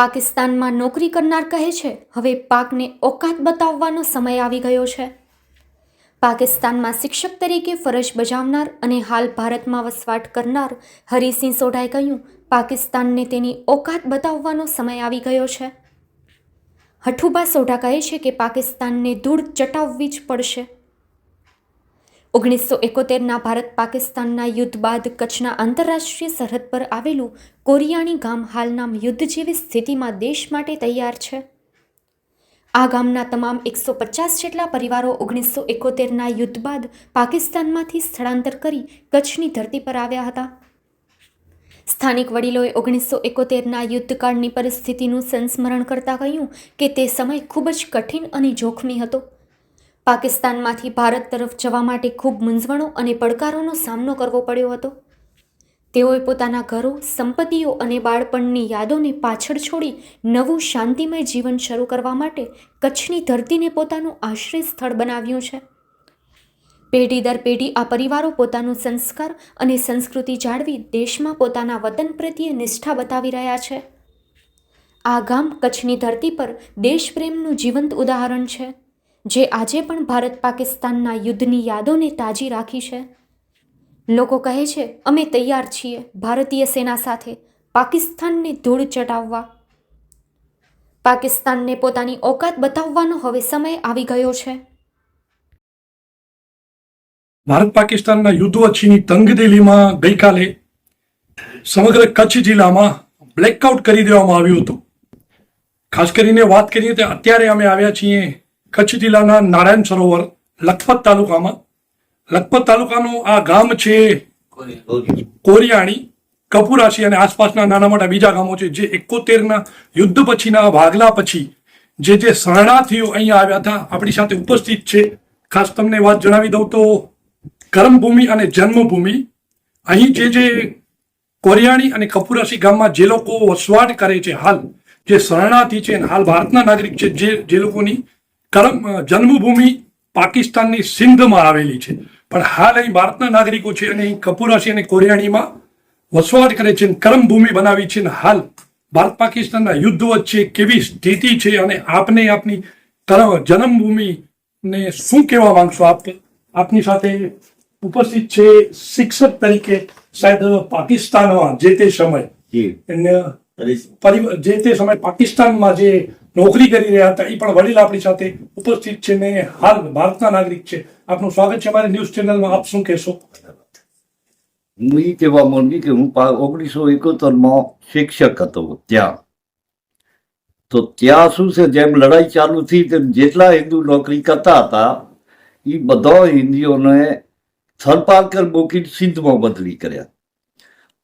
પાકિસ્તાનમાં નોકરી કરનાર કહે છે, હવે પાકને ઓકાત બતાવવાનો સમય આવી ગયો છે. પાકિસ્તાનમાં શિક્ષક તરીકે ફરજ બજાવનાર અને હાલ ભારતમાં વસવાટ કરનાર હરિસિંહ સોઢાએ કહ્યું, પાકિસ્તાનને તેની ઓકાત બતાવવાનો સમય આવી ગયો છે. હઠુબા સોઢા કહે છે કે પાકિસ્તાનને ધૂળ ચટાવવી જ પડશે. ઓગણીસો એકોતેરના ભારત પાકિસ્તાનના યુદ્ધ બાદ કચ્છના આંતરરાષ્ટ્રીય સરહદ પર આવેલું કોરિયાણી ગામ હાલના યુદ્ધ જેવી સ્થિતિમાં દેશ માટે તૈયાર છે. આ ગામના તમામ એકસો પચાસ જેટલા પરિવારો ઓગણીસો એકોતેરના યુદ્ધ બાદ પાકિસ્તાનમાંથી સ્થળાંતર કરી કચ્છની ધરતી પર આવ્યા હતા. સ્થાનિક વડીલોએ ઓગણીસો એકોતેરના યુદ્ધકાળની પરિસ્થિતિનું સંસ્મરણ કરતા કહ્યું કે તે સમય ખૂબ જ કઠિન અને જોખમી હતો. પાકિસ્તાનમાંથી ભારત તરફ જવા માટે ખૂબ મૂંઝવણો અને પડકારોનો સામનો કરવો પડ્યો હતો. તેઓએ પોતાના ઘરો, સંપત્તિઓ અને બાળપણની યાદોને પાછળ છોડી નવું શાંતિમય જીવન શરૂ કરવા માટે કચ્છની ધરતીને પોતાનું આશ્રય સ્થળ બનાવ્યું છે. પેઢી દર પેઢી આ પરિવારો પોતાનું સંસ્કાર અને સંસ્કૃતિ જાળવી દેશમાં પોતાના વતન પ્રત્યે નિષ્ઠા બતાવી રહ્યા છે. આ ગામ કચ્છની ધરતી પર દેશપ્રેમનું જીવંત ઉદાહરણ છે. જે આજે પણ ભારત પાકિસ્તાનના યુદ્ધની યાદોને તાજી રાખી છે? લોકો કહે છે, અમે તૈયાર છીએ ભારતીય સેના સાથે પાકિસ્તાનને ધૂળ ચટાવવા. પાકિસ્તાનને પોતાની ઓકાત બતાવવાનો હવે સમય આવી ગયો છે. ભારત પાકિસ્તાનના યુદ્ધ વચ્ચેની તંગદિલીમાં ગઈકાલે સમગ્ર કચ્છ જિલ્લામાં બ્લેકઆઉટ કરી દેવામાં આવ્યું હતું. ખાસ કરીને વાત કરીએ તો અત્યારે અમે આવ્યા છીએ કચ્છ જિલ્લાના નારાયણ સરોવર, લખપત તાલુકામાં. લખપત તાલુકાનું આ ગામ છે કોરિયાણી, કપુરાશી અને આસપાસના નાના મોટા બીજા ગામો છે, જે એકોતેરના યુદ્ધ પછીના ભાગલા પછી જે જે શરણાર્થીઓ અહીંયા આવ્યા હતા, આપણી સાથે ઉપસ્થિત છે. ખાસ તમને વાત જણાવી દઉં તો કર્મભૂમિ અને જન્મભૂમિ. અહીં જે જે કોરિયાણી અને કપુરાશી ગામમાં જે લોકો વસવાટ કરે છે હાલ, જે શરણાર્થી છે હાલ ભારતના નાગરિક છે, જે જે લોકોની કર્મ જન્મભૂમિ પાકિસ્તાનની સિંધમાં આવેલી છે. પણ હાલ અહીં ભારતના નાગરિકો છે અને અહીં કપુરાશી અને કોરિયાણીમાં વસવાટ કરે છે કરમભૂમિ બનાવી છે અને હાલ ભારત પાકિસ્તાનના યુદ્ધ વચ્ચે કેવી સ્થિતિ છે અને આપને આપની કર્મ જન્મભૂમિને શું કહેવા માંગશો? આપ આપની સાથે ઉપસ્થિત છે શિક્ષક તરીકે શાયદ પાકિસ્તાનમાં જે તે સમય જે તે સમય પાકિસ્તાનમાં જે નોકરી કરી રહ્યા હતા. એ પણ વડીલ આપણી સાથે ઉપસ્થિત છે ને હાલ ભારતના નાગરિક છે. આપનું સ્વાગત છે અમારી ન્યૂઝ ચેનલમાં. આપ શું કહેશો? હું એ કહેવા માંગી કે હું ઓગણીસો એકોતેરમાં શિક્ષક હતો ત્યાં. તો ત્યાં શું છે? જેમ લડાઈ ચાલુ થઈ તેમ જેટલા હિન્દુ નોકરી કરતા હતા એ બધા હિન્દીઓને થરપારકર મૂકી સિંધમાં બદલી કર્યા.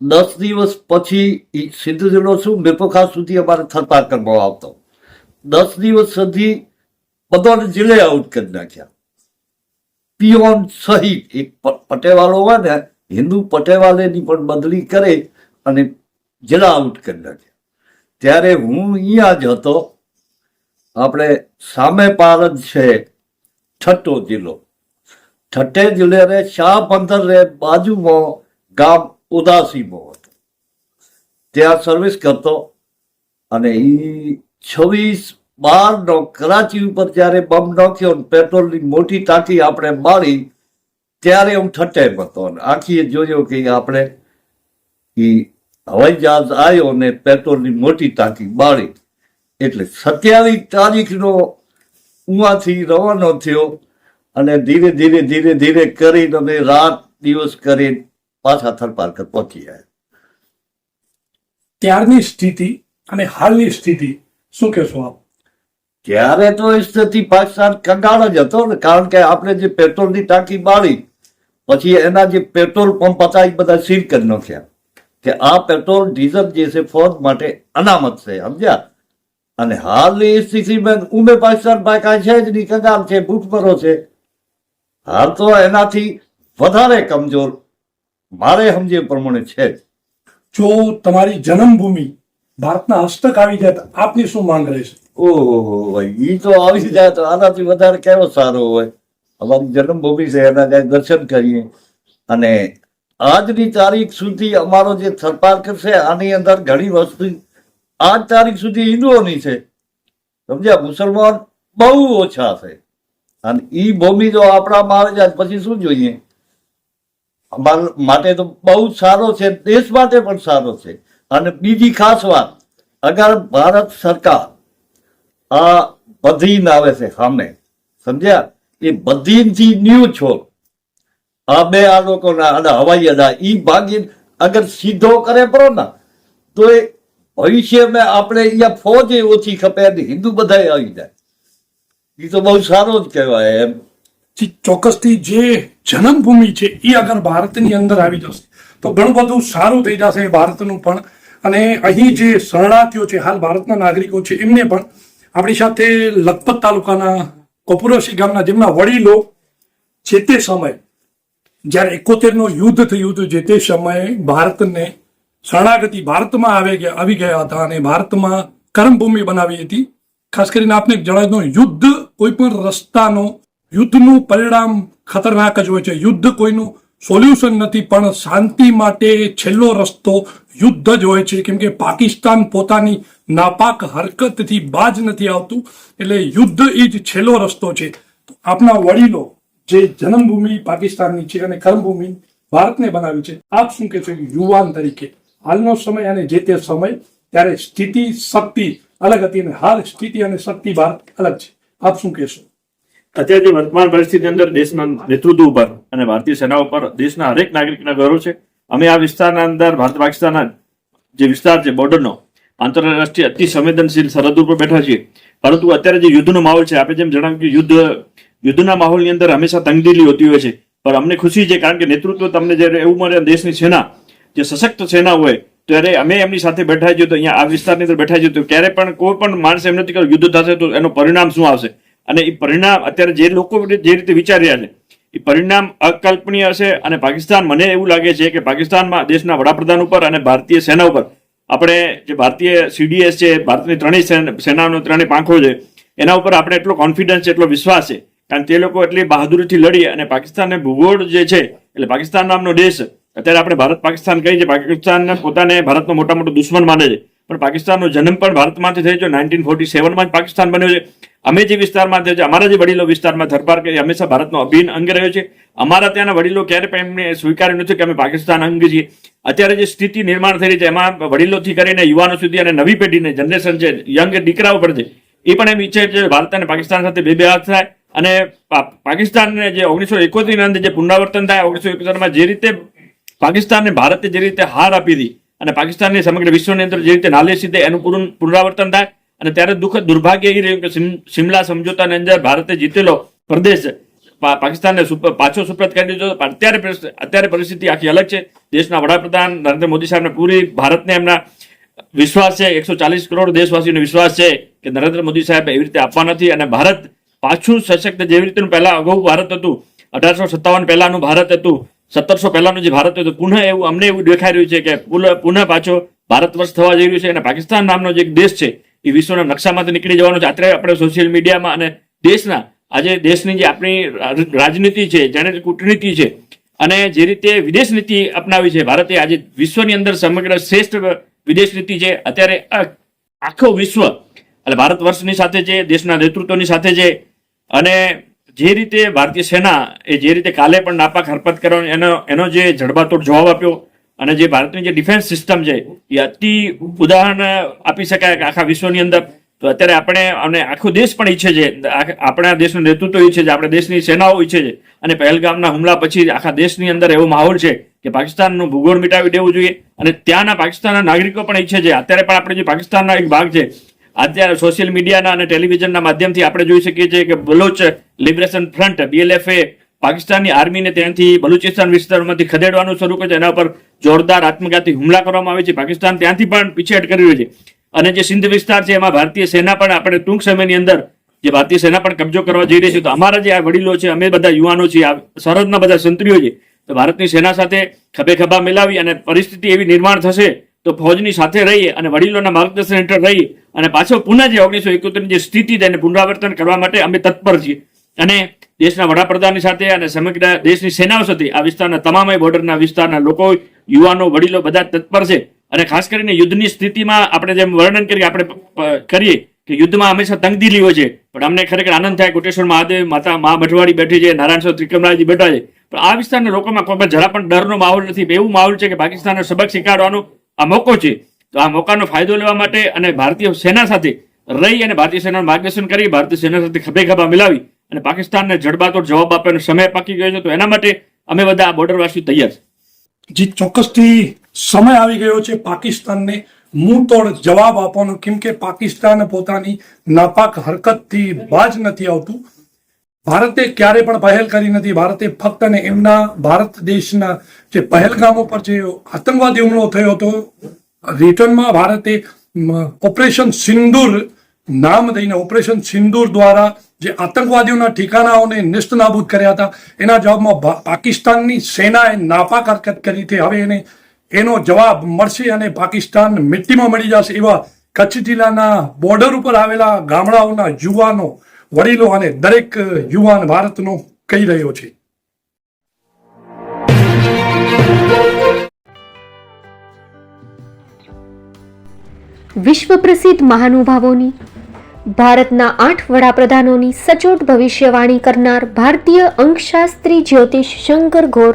દસ દિવસ પછી સિંધ જિલ્લો શું? મેપોખા સુધી અમારે થરપારકરમાં આવતો. દસ દિવસ સુધી બધાને જિલ્લે આઉટ કરી નાખ્યા. પિયોન સહિત એક પટેવાળો હોય ને, હિન્દુ પટેવાલેની પણ બદલી કરે અને જિલ્લા આઉટ કરી નાખ્યા ત્યારે હું અહીંયા જ હતો. આપણે સામે પાર જ છે છઠ્ઠો જિલ્લો. છઠ્ઠે જિલ્લે શાહ પંથર રે બાજુમાં ગામ ઉદાસીમાં હતો. ત્યાં સર્વિસ કરતો અને એ છવ્વીસ બાર નો કરાચી ઉપર જ્યારે બમ નાખ્યો ને પેટ્રોલની મોટી ટાંકી આપણે મારી, ત્યારે હું ઠટેમ હતો અને આખીએ જોયો કે આપણે એ હવાઈ જહાજ આવ્યો ને પેટ્રોલની મોટી ટાંકી બાળી એટલે સત્યાવીસ તારીખનો ઉવાથી રવાનો થયો અને ધીરે ધીરે ધીરે ધીરે કરીને અમે રાત દિવસ કરીને પાછા થરપારકર પહોંચી આવ્યા. ત્યારની સ્થિતિ અને હાલની સ્થિતિ શું કહેશો આપ? ત્યારે તો એ સ્થિતિ પાકિસ્તાન કંગાળ જ હતો ને, કારણ કે આપણે જે પેટ્રોલની ટાંકી બાળી પછી એના જે પેટ્રોલ પંપ હતા, એ બધા સીલ કરી નાખ્યા. કે આ પેટ્રોલ, ડીઝલ જે છે, ફોજ માટે અનામત છે, સમજ્યા? અને હાલની સ્થિતિમાં ઉમે પાકિસ્તાન બાકા છે જ નહીં, કંગાળ છે, ભૂખમરો છે. હાલ તો એનાથી વધારે કમજોર, મારે સમજે પ્રમાણે છે જ. તમારી જન્મભૂમિ ભારતના હસ્તક આવી જાય આપની શું માંગ રહેશે? ઓહો ઈ તો આવી જાય તો આનાથી વધારે કેવો સારો હોય? અમારી જન્મભૂમિ છે, એના જાય દર્શન કરીએ. અને આજની તારીખ સુધી અમારો જે થરપારકર છે, આની અંદર ઘણી વસ્તુ, આજ તારીખ સુધી હિન્દુઓની છે. સમજ્યા? મુસલમાન બહુ ઓછા છે. અને ઈ ભૂમિ જો આપણામાં આવે જાય પછી શું જોઈએ? અમારા માટે તો બહુ સારો છે, દેશ માટે પણ સારો છે. અને બીજી ખાસ વાત, અગર ભારત સરકાર આ બધીન આવે છે સામે. સમજ્યા? એ બધીનથી ન્યૂ છોડ આ બે આ લોકોના આડા હવાઈ અડા એ ભાગી અગર સીધો કરે પરો ને તો એ ભવિષ્યમાં આપણે અહીંયા ફોજ એ ઓછી ખપે હિન્દુ બધાય આવી જાય. એ તો બહુ સારો જ કહેવાય એમ. ચોક્કસથી જે જન્મભૂમિ છે એ અગર ભારતની અંદર આવી જશે, તો ઘણું બધું સારું થઈ જશે ભારતનું પણ. અને અહીં જે શરણાર્થીઓ છે, હાલ ભારતના નાગરિકો છે, એમને પણ આપણી સાથે લખપત તાલુકાના કપુરસી ગામના જેમના વડીલો જે તે સમય, જ્યારે એકોતેરનું યુદ્ધ થયું હતું, જે તે સમયે ભારતને શરણાગતિ ભારતમાં આવી ગયા આવી ગયા હતા અને ભારતમાં કર્મભૂમિ બનાવી હતી. ખાસ કરીને આપને જણાવ્યું યુદ્ધ કોઈ પણ રસ્તાનો, યુદ્ધનું પરિણામ ખતરનાક જ હોય છે. યુદ્ધ કોઈનું સોલ્યુશન નથી, પણ શાંતિ માટે છેલ્લો રસ્તો યુદ્ધ જ હોય છે. કેમ કે પાકિસ્તાન પોતાની નાપાક હરકતથી બાજ નથી આવતું, એટલે યુદ્ધ એ છેલ્લો રસ્તો છે. આપના વડીલો જે જન્મભૂમિ પાકિસ્તાનની છે અને કર્મભૂમિ ભારતને બનાવી છે, આપ શું કહેશો? યુવાન તરીકે. હાલનો સમય અને જે તે સમય, ત્યારે સ્થિતિ, શક્તિ અલગ હતી અને હાલ સ્થિતિ અને શક્તિ ભારત અલગ છે. આપ શું કહેશો? અત્યારે જે વર્તમાન પરિસ્થિતિ અંદર દેશના નેતૃત્વ ઉપર અને ભારતીય સેના ઉપર દેશના હરેક નાગરિકના ગૌરવ છે. અમે આ વિસ્તારના અંદર ભારત પાકિસ્તાનના જે વિસ્તાર છે, બોર્ડરનો આંતરરાષ્ટ્રીય અતિ સંવેદનશીલ સરહદ ઉપર બેઠા છીએ. પરંતુ અત્યારે જે યુદ્ધનો માહોલ છે આપણે જેમ જણાવ્યું કે યુદ્ધ, યુદ્ધના માહોલની અંદર હંમેશા તંગદિલી હોતી હોય છે. પણ અમને ખુશી છે, કારણ કે નેતૃત્વ તમને જ્યારે એવું મળે દેશની સેના, જે સશક્ત સેના હોય, ત્યારે અમે એમની સાથે બેઠા છીએ. તો અહીંયા આ વિસ્તારની અંદર બેઠા છીએ. તો ક્યારે પણ કોઈ પણ માણસ એમ નથી કે યુદ્ધ થશે, તો એનું પરિણામ શું આવશે? અને એ પરિણામ અત્યારે જે લોકો જે રીતે વિચારી રહ્યા છે એ પરિણામ અકલ્પનીય હશે અને પાકિસ્તાન મને એવું લાગે છે કે પાકિસ્તાનમાં દેશના વડાપ્રધાન ઉપર અને ભારતીય સેના ઉપર, આપણે જે ભારતીય સીડીએસ છે, ભારતની ત્રણેય સેનાનો ત્રણેય પાંખો છે, એના ઉપર આપણે એટલો કોન્ફિડન્સ એટલો વિશ્વાસ છે, કારણ તે લોકો એટલી બહાદુરીથી લડી અને પાકિસ્તાનને ભૂગોળ જે છે, એટલે પાકિસ્તાન નામનો દેશ, અત્યારે આપણે ભારત પાકિસ્તાન કહીએ છીએ પાકિસ્તાન પોતાને ભારતનો મોટા મોટો દુશ્મન માને છે. પણ પાકિસ્તાનનો જન્મ પણ ભારતમાંથી થયો છે. નાઇન્ટીન ફોર્ટી સેવનમાં જ પાકિસ્તાન બન્યો છે. અમે જે વિસ્તારમાં થયો છે, અમારા જે વડીલો વિસ્તારમાં ધરપાર કરી હંમેશા ભારતનો અભિન્ન અંગ રહ્યો છે. અમારા ત્યાંના વડીલો ક્યારે પણ એમને સ્વીકાર્યું નથી કે અમે પાકિસ્તાન અંગ છીએ. અત્યારે જે સ્થિતિ નિર્માણ થઈ રહી છે, એમાં વડીલોથી કરીને યુવાનો સુધી અને નવી પેઢીને, જનરેશન છે, યંગ દીકરાઓ પણ છે, એ પણ એમ ઈચ્છે છે ભારત અને પાકિસ્તાન સાથે બે બે હાથ થાય. અને પાકિસ્તાનને જે ઓગણીસો એકોતેરની અંદર જે પુનરાવર્તન થાય, ઓગણીસો એકોતેરમાં જે રીતે પાકિસ્તાનને ભારતે જે રીતે હાર આપી હતી અને પાકિસ્તાનની સમગ્ર વિશ્વની અંદર જે રીતે નાલે સીધે એનું પુનરાવર્તન થાય અને ત્યારે દુઃખદ દુર્ભાગ્ય એ રહ્યું કે સિમ- સિમલા સમજોતાની અંદર ભારતે જીતેલો પ્રદેશ પાકિસ્તાનને પાછો સુપ્રત કરી દીધો. અત્યારે અત્યારે પરિસ્થિતિ આખી અલગ છે. દેશના વડાપ્રધાન નરેન્દ્ર મોદી સાહેબને પૂરી ભારતને એમના વિશ્વાસ છે. એકસો ચાલીસ કરોડ દેશવાસીઓનો વિશ્વાસ છે કે નરેન્દ્ર મોદી સાહેબ એવી રીતે આપવા નથી અને ભારત પાછું સશક્ત જેવી રીતેનું પહેલા અગાઉ ભારત હતું. અઢારસો સત્તાવન પહેલાનું ભારત હતું. સત્તરસો પહેલાનું જે ભારત હતું, પુનઃ એવું, અમને એવું દેખાઈ રહ્યું છે કે પુનઃ પાછો ભારત વર્ષ થવા જઈ રહ્યું છે અને પાકિસ્તાન નામનો જે દેશ છે, એ વિશ્વના નકશામાંથી નીકળી જવાનો છે. અત્યારે આપણે સોશિયલ મીડિયામાં અને દેશના, આજે દેશની જે આપણી રાજનીતિ છે, જાણે કૂટનીતિ છે, અને જે રીતે વિદેશ નીતિ અપનાવી છે, ભારતે આજે વિશ્વની અંદર સમગ્ર શ્રેષ્ઠ વિદેશ નીતિ છે, અત્યારે આખો વિશ્વ, એટલે ભારત વર્ષની સાથે છે દેશના નેતૃત્વની સાથે છે અને જે રીતે ભારતીય સેના એ જે રીતે કાલે પણ નાપાક હરકત કરવાનો એનો એનો જે જડબાતોડ જવાબ આપ્યો અને જે ભારતની જે ડિફેન્સ સિસ્ટમ છે એ અતિ ઉદાહરણ આપી શકાય આખા વિશ્વની અંદર. તો અત્યારે આપણે અને આખો દેશ પણ ઈચ્છે છે આપણા દેશનું નેતૃત્વ ઈચ્છે છે, આપણે દેશની સેનાઓ ઈચ્છે છે અને પહેલગામના હુમલા પછી આખા દેશની અંદર એવો માહોલ છે કે પાકિસ્તાનનું ભૂગોળ મિટાવી દેવું જોઈએ અને ત્યાંના પાકિસ્તાનના નાગરિકો પણ ઈચ્છે છે. અત્યારે પણ આપણે જે પાકિસ્તાનના એક ભાગ છે અત્યારે સોશિયલ મીડિયાના અને ટેલિવિઝનના માધ્યમથી આપણે જોઈ શકીએ છીએ કે બલોચ લિબરેશન ફ્રન્ટ બીએલએફએ પાકિસ્તાનની આર્મીને ત્યાંથી બલુચિસ્તાન વિસ્તારમાંથી ખદેડવાનું શરૂ કર્યું એના પર જોરદાર આત્મઘાતી હુમલા કરવામાં આવે છે. પાકિસ્તાન ત્યાંથી પણ પીછેહટ કરી રહ્યું છે. અને જે સિંધ વિસ્તાર છે, એમાં ભારતીય સેના પણ આપણે ટૂંક સમયની અંદર જે ભારતીય સેના પણ કબજો કરવા જઈ રહી છે. તો અમારા જે આ વડીલો છે, અમે બધા યુવાનો છીએ સરહદના બધા સંત્રીઓ છે તો ભારતની સેના સાથે ખભે ખભા મિલાવી અને પરિસ્થિતિ એવી નિર્માણ થશે તો ફૌજની સાથે રહી અને વડીલોના માર્ગદર્શન હેઠળ રહી અને પાછો પુનઃ જે ઓગણીસો એકોતેરની જે સ્થિતિ તેને પુનરાવર્તન કરવા માટે અમે તત્પર છીએ. અને દેશના વડાપ્રધાનની સાથે અને સમગ્ર દેશની સેનાઓ સાથે આ વિસ્તારના તમામ બોર્ડરના વિસ્તારના લોકો, યુવાનો, વડીલો બધા તત્પર છે. અને ખાસ કરીને યુદ્ધની સ્થિતિમાં આપણે જેમ વર્ણન કરીએ, આપણે કરીએ કે યુદ્ધમાં હંમેશા તંગદિલી હોય છે. પણ અમને ખરેખર આનંદ થાય, કોટેશ્વર મહાદેવ, માતા મા ભટવાડી બેઠી છે, નારાયણ સ્વામી ત્રિકમરાજી બેઠા છે. પણ આ વિસ્તારના લોકોમાં કોઈ જરા પણ ડરનો માહોલ નથી. એવું માહોલ છે કે પાકિસ્તાનનો સબક શીખવાડવાનો આ મોકો છે. તો આ મોકાનો ફાયદો લેવા માટે અને ભારતીય સેના સાથે રહી અને ભારતીય સેનાનું માર્ગદર્શન કરી, ભારતીય સેના સાથે ખભે ખભા મિલાવી અને પાકિસ્તાનને જડબાતોડ જવાબ આપવાનો સમય પાકી ગયો છે. તો એના માટે અમે બધા આ બોર્ડરવાસી તૈયાર છે. જે, ચોક્કસથી સમય આવી ગયો છે પાકિસ્તાનને તોડ જવાબ આપવાનો. કેમ કે પાકિસ્તાન પોતાની નાપાક હરકતથી બાજ નથી આવતું. ભારતે ક્યારે પણ પહેલ કરી નથી. ભારતે ફક્ત અને એમના ભારત દેશના જે પહેલગામો પર જે આતંકવાદી હુમલો થયો હતો, રિટર્નમાં ભારતે ઓપરેશન સિંદુર નામ દઈને ઓપરેશન સિંદુર દ્વારા જે આતંકવાદીઓના ઠિકાણાઓને નિસ્ત નાબૂદ કર્યા હતા, એના જવાબમાં પાકિસ્તાનની સેનાએ નાપાક હરકત કરી હતી. હવે એને, એનો જવાબ મળશે અને પાકિસ્તાન મિટ્ટીમાં મળી જશે એવા કચ્છ જિલ્લાના બોર્ડર ઉપર આવેલા ગામડાઓના યુવાનો વડીલો અને દરેક યુવાન ભારતનો કહી રહ્યો છે. વિશ્વ પ્રસિદ્ધ મહાનુભાવોની, ભારતના આઠ વડાપ્રધાનોની સચોટ ભવિષ્યવાણી કરનાર ભારતીય અંકશાસ્ત્રી જ્યોતિષ શંકર ઘોર